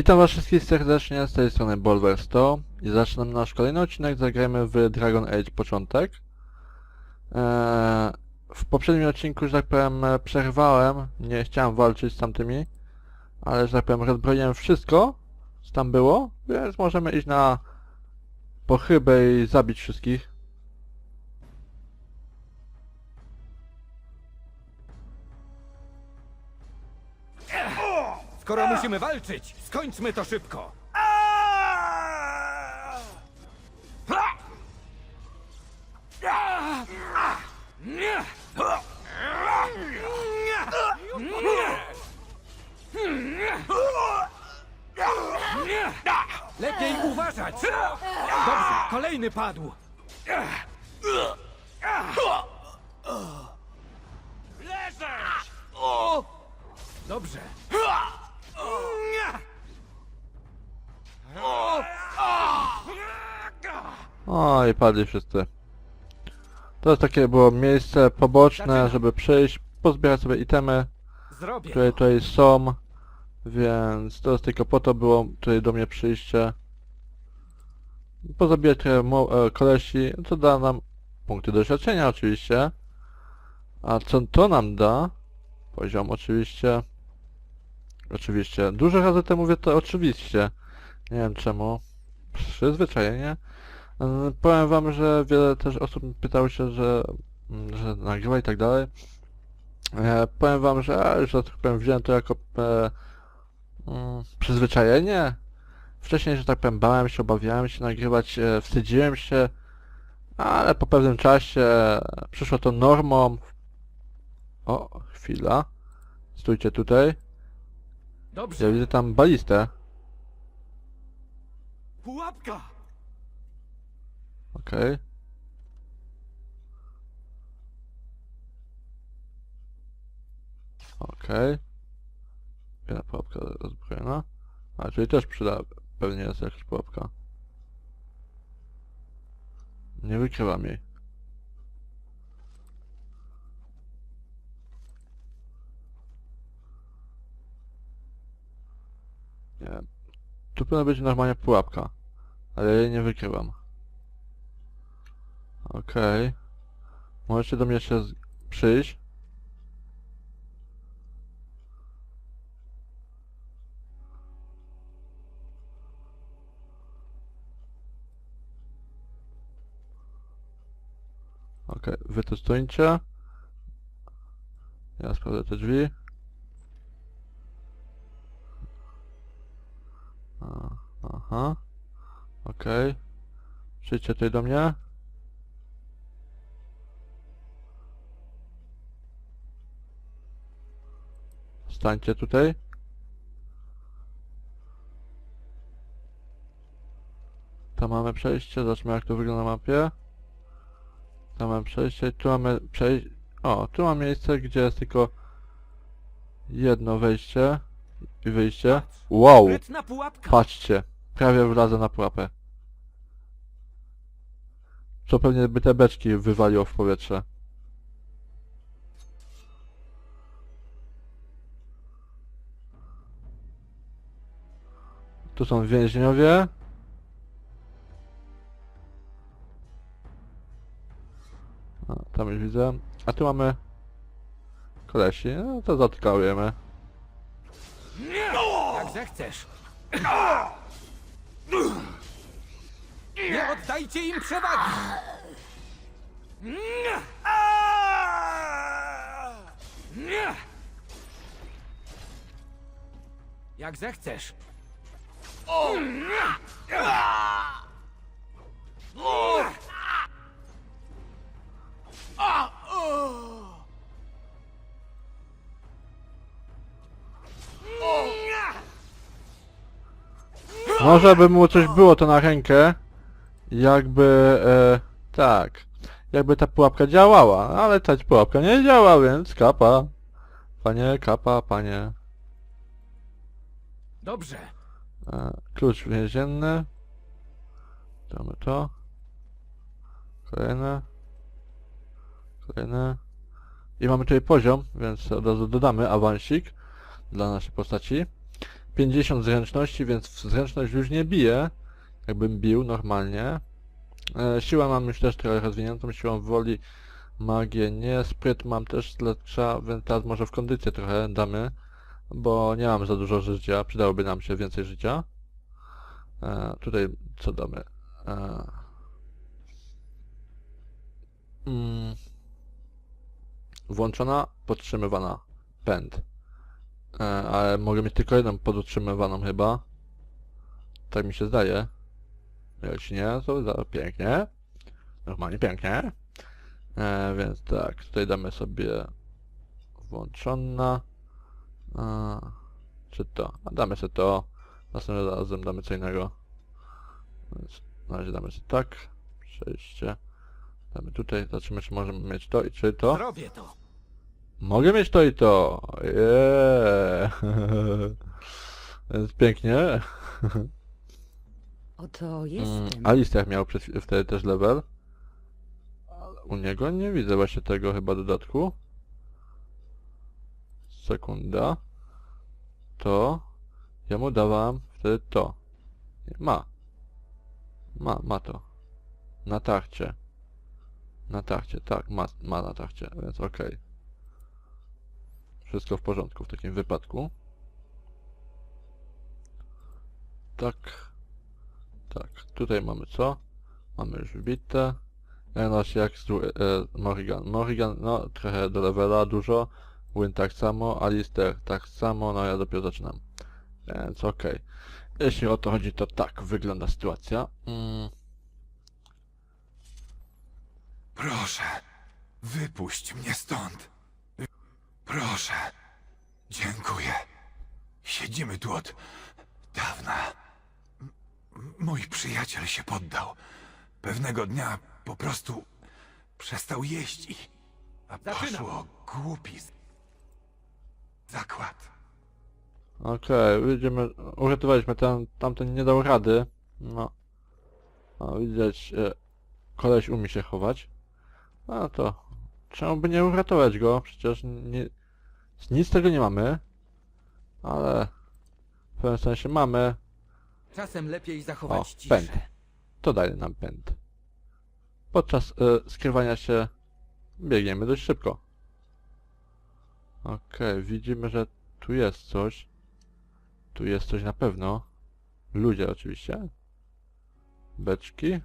Witam was wszystkich serdecznie, z tej strony Bolver 100 i zaczynam nasz kolejny odcinek, zagrajmy w Dragon Age początek. Eee, w poprzednim odcinku, że tak powiem, przerwałem, nie chciałem walczyć z tamtymi, ale, że tak powiem, rozbroiłem wszystko, co tam było, więc możemy iść na pochybę i zabić wszystkich. Skoro musimy walczyć, skończmy to szybko. Lepiej uważać! Dobrze, kolejny padł. Leżeć! Dobrze. Padli wszyscy. To jest takie było miejsce poboczne, żeby przyjść, pozbierać sobie itemy, Zrobię. które tutaj są, więc to jest tylko po to było tutaj do mnie przyjście. Pozabijać trochę mo- e, kolesi, co da nam punkty doświadczenia oczywiście. A co to nam da? Poziom oczywiście. Oczywiście. Dużo razy to mówię to oczywiście. Nie wiem czemu. Przyzwyczajenie. E, Powiem wam, że wiele też osób pytało się, że, mm, że nagrywa i tak dalej. E, powiem wam, że, że tak powiem, wziąłem to jako e, mm, przyzwyczajenie. Wcześniej, że tak powiem, bałem się, obawiałem się nagrywać, e, wstydziłem się, ale po pewnym czasie e, przyszło to normą. O, chwila. Stójcie tutaj. Ja Dobrze. widzę tam balistę. Pułapka! Okej. Okej. Jedna pułapka rozbrojona. A, czyli też przyda pewnie jest jakaś pułapka. Nie wykrywam jej. Nie. Tu powinna być normalnie pułapka. Ale jej nie wykrywam. Okej. Możecie do mnie z- przyjść. Okej, wy tu stoicie. Ja sprawdzę te drzwi. Aha. Okej. Przyjdźcie tutaj do mnie. Stańcie tutaj. Tam mamy przejście, zobaczmy jak to wygląda na mapie. Tam mamy przejście, tu mamy przejście... O, tu mam miejsce, gdzie jest tylko jedno wejście i wyjście. Wow! Patrzcie, prawie wlazę na pułapę. Co pewnie by te beczki wywaliło w powietrze. Tu są więźniowie. A, tam już widzę. A tu mamy kolesi. No to zatkałujemy. Jak zechcesz. Nie oddajcie im przewagi! Jak zechcesz. Może by mu coś było to na rękę, jakby, e, tak, jakby ta pułapka działała, ale ta pułapka nie działa, więc kapa. Panie, kapa, panie. Dobrze. Klucz więzienny. Damy to. Kolejne. Kolejne. I mamy tutaj poziom, więc od razu dodamy awansik dla naszej postaci. 50 zręczności, więc zręczność już nie biję, jakbym bił normalnie. E, siła mam już też trochę rozwiniętą, siłą woli, magię nie, spryt mam też lepsza, więc teraz może w kondycję trochę damy, bo nie mam za dużo życia, przydałoby nam się więcej życia. E, tutaj co damy? E, mm, włączona, podtrzymywana, pęd. E, ale mogę mieć tylko jedną podutrzymywaną chyba. Tak mi się zdaje. Jeśli nie, to pięknie. Normalnie pięknie. E, więc tak, tutaj damy sobie włączona. A, czy to? A damy sobie to. Następnym razem damy co innego. Więc na razie damy sobie tak. Przejście. Damy tutaj, zobaczymy czy możemy mieć to i czy to. Zrobię to. Mogę mieć to i to. Jeee. Więc pięknie. Oto Mm, jestem. Alistair miał przed, chwil- wtedy też level. Ale u niego nie widzę właśnie tego chyba dodatku. Sekunda. To. Ja mu dawałem wtedy to. Ma. Ma, ma to. Na tachcie. Na tachcie, tak, ma, ma na tachcie, więc okej. Wszystko w porządku w takim wypadku. Tak. Tak, tutaj mamy co? Mamy już wbite. Enos jak z e, Morrigan. Morrigan, no trochę do levela, dużo. Win tak samo, Alistair tak samo, no ja dopiero zaczynam. Więc okej. Jeśli o to chodzi, to tak wygląda sytuacja. Mm, Proszę, wypuść mnie stąd. Proszę. Dziękuję. Siedzimy tu od dawna. M- Mój przyjaciel się poddał. Pewnego dnia po prostu przestał jeść i a Zaczynam. poszło głupi z- zakład. Okej, widzimy, uratowaliśmy ten, tamten nie dał rady. No. No widać, e, koleś umie się chować. No to, czemu by nie uratować go? Przecież nie, nic z tego nie mamy. Ale w pewnym sensie mamy. Czasem lepiej O, zachować pęd. ciszę. To daje nam pęd. Podczas e, skrywania się biegniemy dość szybko. Okej, widzimy, że tu jest coś. Tu jest coś na pewno. Ludzie oczywiście. Beczki.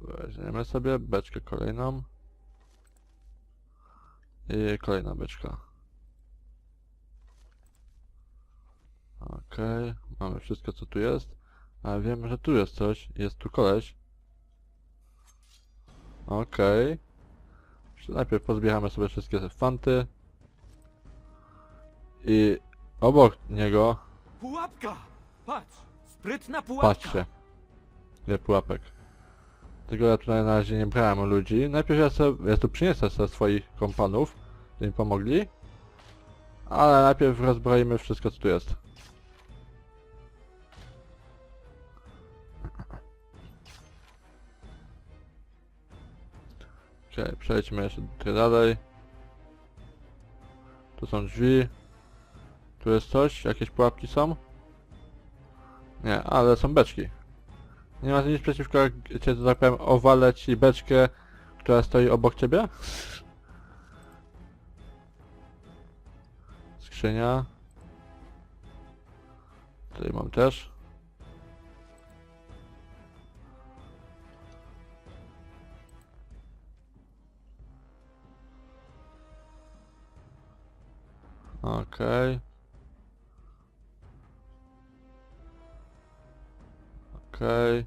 Weźmiemy sobie beczkę kolejną. I kolejna beczka. Okej, mamy wszystko co tu jest. Ale wiemy, że tu jest coś. Jest tu koleś. Okej. Jeszcze Najpierw pozbieramy sobie wszystkie fanty. I obok niego, Pułapka! Patrz! Sprytna pułapka! patrzcie. Ile pułapek. Tego ja tutaj na razie nie brałem ludzi. Najpierw ja, sobie, ja tu przyniosę sobie swoich kompanów, żeby mi pomogli. Ale najpierw rozbroimy wszystko co tu jest. Okej, przejdźmy jeszcze trochę dalej. Tu są drzwi. Tu jest coś? Jakieś pułapki są? Nie, ale są beczki. Nie ma nic przeciwko, jak cię, że tak powiem, owalę ci beczkę, która stoi obok ciebie? Skrzynia. Tutaj mam też. Okej. Okej.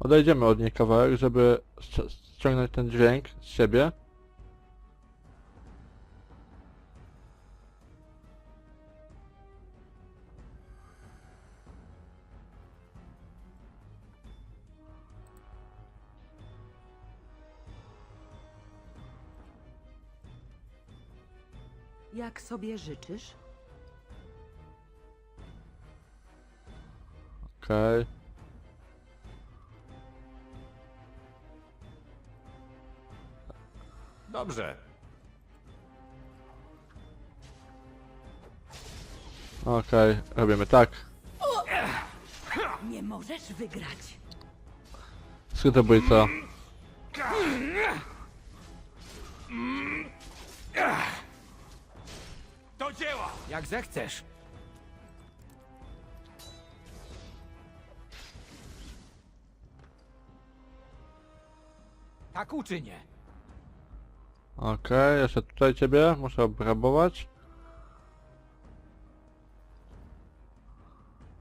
Odejdziemy od niej kawałek, żeby ści- ściągnąć ten dźwięk z siebie. Jak sobie życzysz? Okej. Dobrze. Okej, robimy tak. Nie możesz wygrać. Do Jak zechcesz. Tak uczynię. Okej, jeszcze tutaj ciebie muszę obrabować.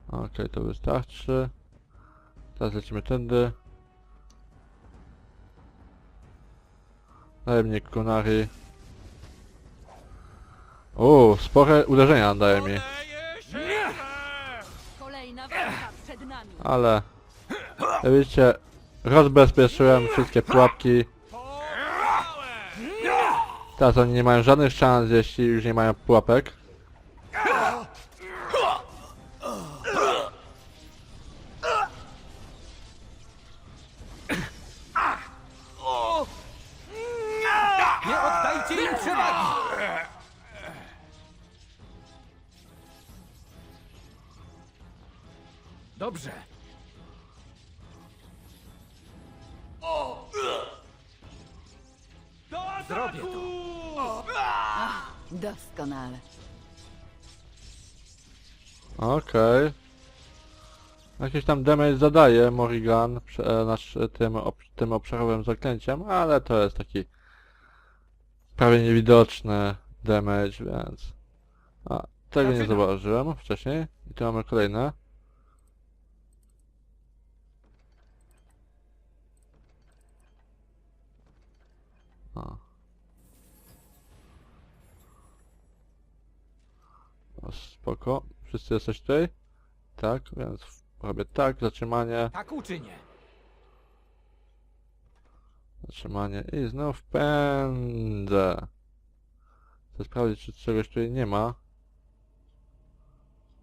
Okej, to wystarczy. Teraz lecimy tędy. Najemnik Kunari. O, spore uderzenia daje mi, Kolejna walka przed nami. ale... Jak widzicie, rozbezpieczyłem wszystkie pułapki. Teraz oni nie mają żadnych szans, jeśli już nie mają pułapek. Dobrze. Zrobię to. Doskonale. Okej. Jakiś tam damage zadaje Morrigan e, nasz, e, tym, ob, tym obszarowym zaklęciem, ale to jest taki prawie niewidoczny damage, więc... A, tego nie Zaczynam. zauważyłem wcześniej. I tu mamy kolejne. O. O, spoko. Wszyscy jesteś tutaj? Tak, więc robię tak, zatrzymanie, Tak uczynię. zatrzymanie i znów pędzę. Chcę sprawdzić, czy czegoś tutaj nie ma.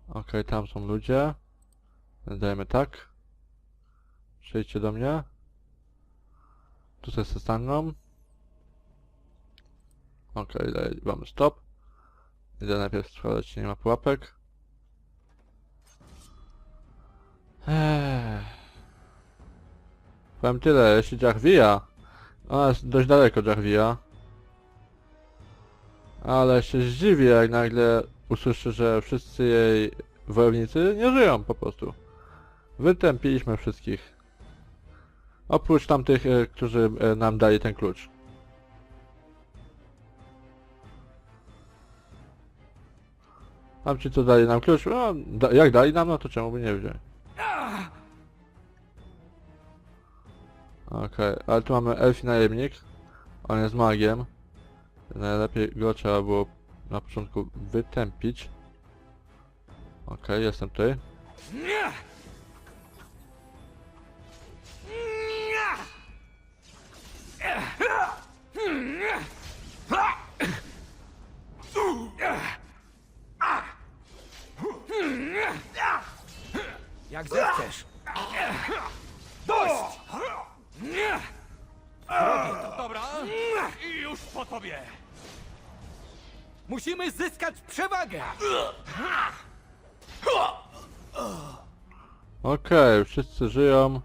Okej, tam są ludzie. Dajemy tak. Przejdźcie do mnie. Tutaj se staną. Okej, daję wam stop. Idę najpierw sprawdzać, czy nie ma pułapek. Eee. Powiem tyle, jeśli Jarvia, ona jest dość daleko Jarvia, ale się zdziwi jak nagle usłyszy, że wszyscy jej wojownicy nie żyją po prostu. Wytępiliśmy wszystkich. Oprócz tamtych, e, którzy e, nam dali ten klucz. Tamci co dali nam klucz, no, da, jak dali nam, no to czemu by nie wziąć? Okej, ale tu mamy elfi najemnik. On jest magiem. Najlepiej go trzeba było na początku wytępić. Okej, jestem tutaj. Musimy zyskać przewagę. Okej, wszyscy żyją.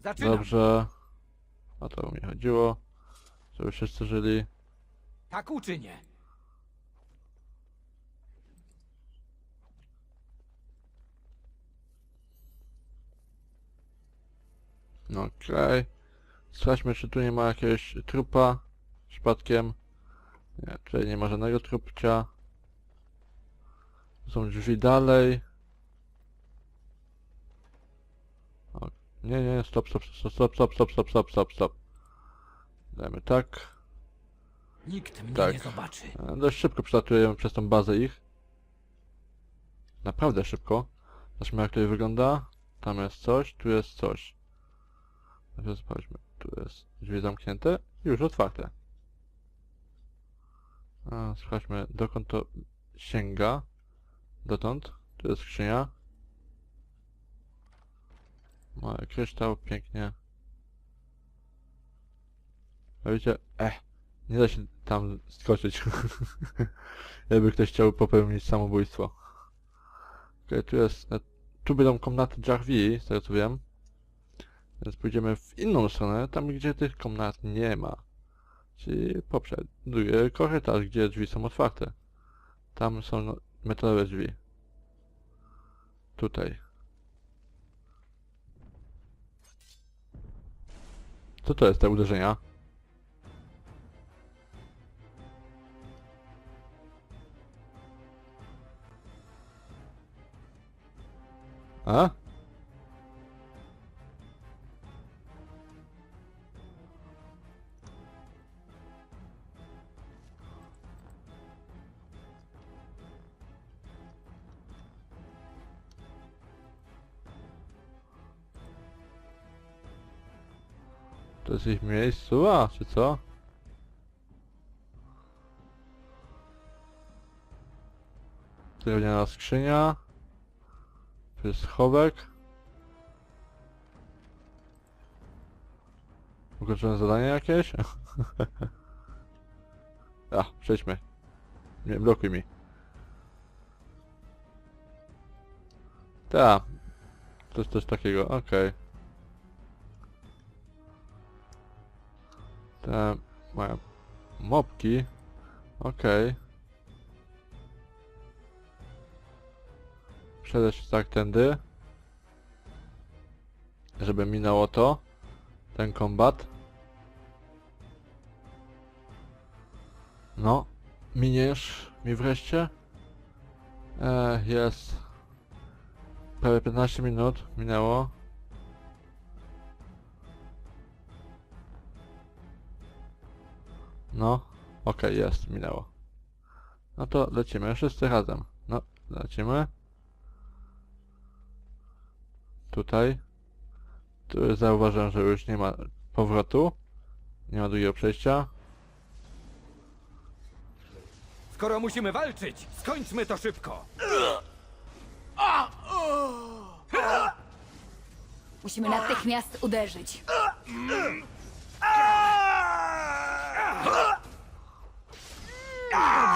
Zaczynam. Dobrze. O to mi chodziło. Żeby wszyscy żyli. Tak uczynię. Okej. Sprawdźmy, czy tu nie ma jakiegoś trupa. Przypadkiem. Nie, tutaj nie ma żadnego trupcia. Są drzwi dalej. O, nie, nie, stop, stop, stop, stop, stop, stop, stop, stop, stop, stop. Dajmy tak. Nikt mnie Tak. nie zobaczy. E, Dość szybko przelatujemy przez tą bazę ich. Naprawdę szybko. Zobaczmy jak tutaj wygląda. Tam jest coś, tu jest coś. Sprawdźmy. Tu jest drzwi zamknięte i już otwarte. A, sprawdźmy dokąd to sięga. Dotąd. Tu jest skrzynia. Mały kryształ, pięknie. A widzicie, eh, nie da się tam skoczyć. Jakby ktoś chciał popełnić samobójstwo. Okej, tu jest... Tu będą komnaty drzwi, z tego co wiem. Więc pójdziemy w inną stronę, tam gdzie tych komnat nie ma. Czyli poprzed. Drugi korytarz, gdzie drzwi są otwarte. Tam są metalowe drzwi. Tutaj. Co to jest te uderzenia? A? To jest ich miejscowa, czy co? Drewniana skrzynia. Tu jest schowek. Ukończone zadanie jakieś? A, przejdźmy. Nie blokuj mi. Ta. To jest coś takiego, okej. Te moje mopki. Okej. Przejdę się tak tędy. Żeby minęło to. Ten kombat. No. Miniesz mi wreszcie. E, jest. Prawie 15 minut minęło. No, okej, jest, minęło. No to lecimy, wszyscy razem. No, lecimy. Tutaj. Tu zauważyłem, że już nie ma powrotu. Nie ma drugiego przejścia. Skoro musimy walczyć, skończmy to szybko. Musimy natychmiast uderzyć.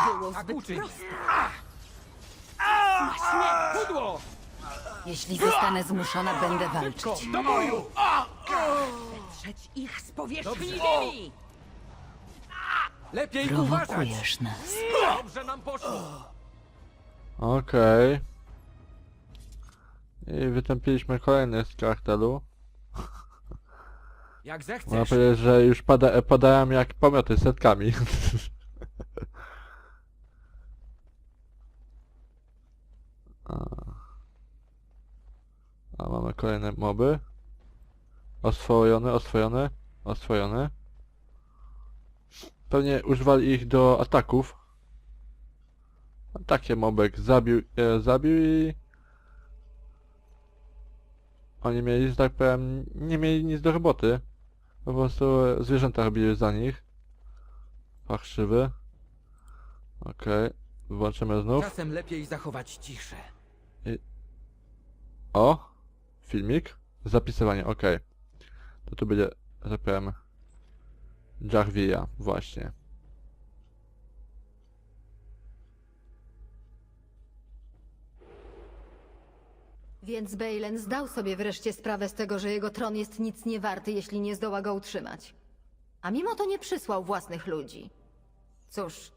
To było Tak zbyt uczyń. proste. Pudło! Jeśli zostanę zmuszona, będę Szybko, walczyć. do boju! Trzeć ich z powierzchni ziemi! Lepiej uważać! Prowokujesz nas. Dobrze nam poszło! Okej. I wytępiliśmy kolejny z kartelu. Jak Można zechcesz. powiedzieć, że już pada, padają jak pomioty setkami. A. A mamy kolejne moby. Oswojony, oswojony, oswojony. Pewnie używali ich do ataków. A Takie mobek zabił, e, zabił i... Oni mieli, że tak powiem, nie mieli nic do roboty. Po prostu zwierzęta robili za nich. Fachszywy. Okej. Włączymy znów. Czasem lepiej zachować ciszę. O! Filmik. Zapisywanie, okej. To tu będzie, że tak powiem... Jarvia, właśnie. Więc Bejlen zdał sobie wreszcie sprawę z tego, że jego tron jest nic nie warty, jeśli nie zdoła go utrzymać. A mimo to nie przysłał własnych ludzi. Cóż,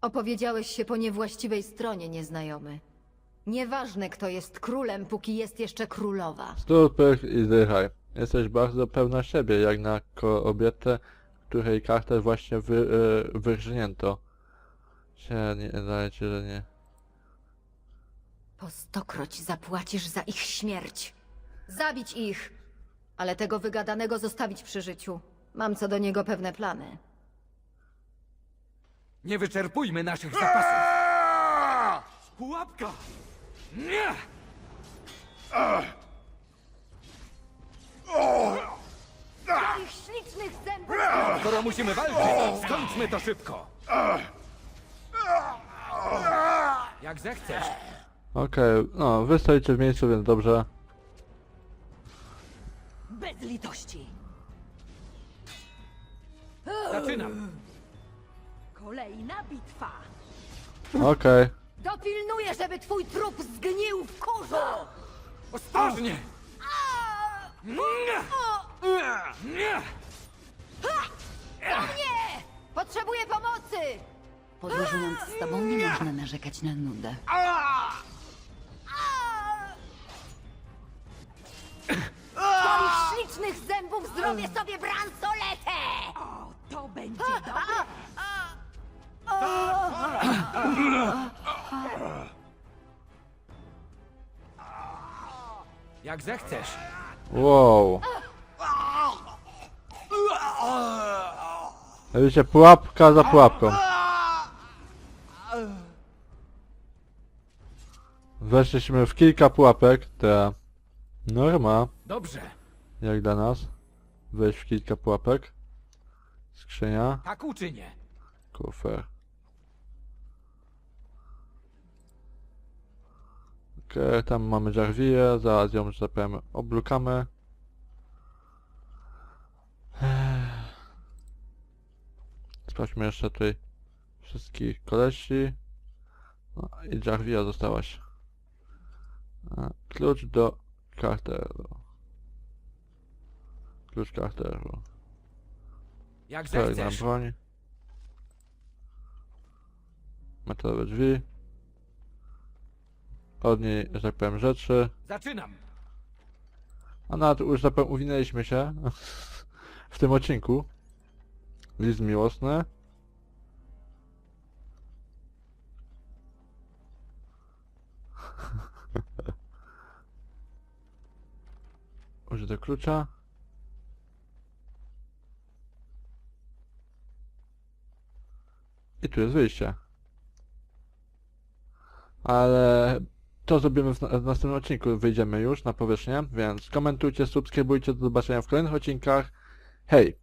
opowiedziałeś się po niewłaściwej stronie, nieznajomy. Nieważne, kto jest królem, póki jest jeszcze królowa. Stupych i zdychaj. Jesteś bardzo pełna siebie, jak na kobietę, której kartę właśnie wy, e, wyrżnięto. Się nie daje ci, że nie. Po stokroć zapłacisz za ich śmierć. Zabić ich! Ale tego wygadanego zostawić przy życiu. Mam co do niego pewne plany. Nie wyczerpujmy naszych zapasów. Pułapka! Nie! Ich ślicznych zębów! Skoro musimy walczyć, skończmy to szybko. Jak zechcesz. Okej, no, wy stoicie w miejscu, więc dobrze. Bez litości! Zaczynam. Kolejna bitwa. Okej. Dopilnuję, żeby twój trup zgnił w kurzu! Ostrożnie! Nie! Potrzebuję pomocy! Podróżując z tobą nie można narzekać na nudę. Twoich ślicznych zębów zrobię sobie bransoletę! O, to będzie dobre. Jak zechcesz. Wow. Widzicie, pułapka za pułapką. Weszliśmy w kilka pułapek, to norma, Dobrze. jak dla nas. Wejść w kilka pułapek. Skrzynia, Tak uczynię. kufer. Tam mamy Jarvię, zaraz ją, że tak powiem, oblukamy. Sprawdźmy jeszcze tutaj wszystkich kolesi. No i Jarvia zostałaś. A, Klucz do karteru. Klucz karteru. Jak zechcesz. broń. Metalowe drzwi. Od niej, że tak powiem, rzeczy. Zaczynam. A nawet już, że tak powiem, uwinęliśmy się w tym odcinku. List miłosny. Użyte klucza. I tu jest wyjście. Ale to zrobimy w, w następnym odcinku. Wyjdziemy już na powierzchnię, więc komentujcie, subskrybujcie. Do zobaczenia w kolejnych odcinkach. Hej!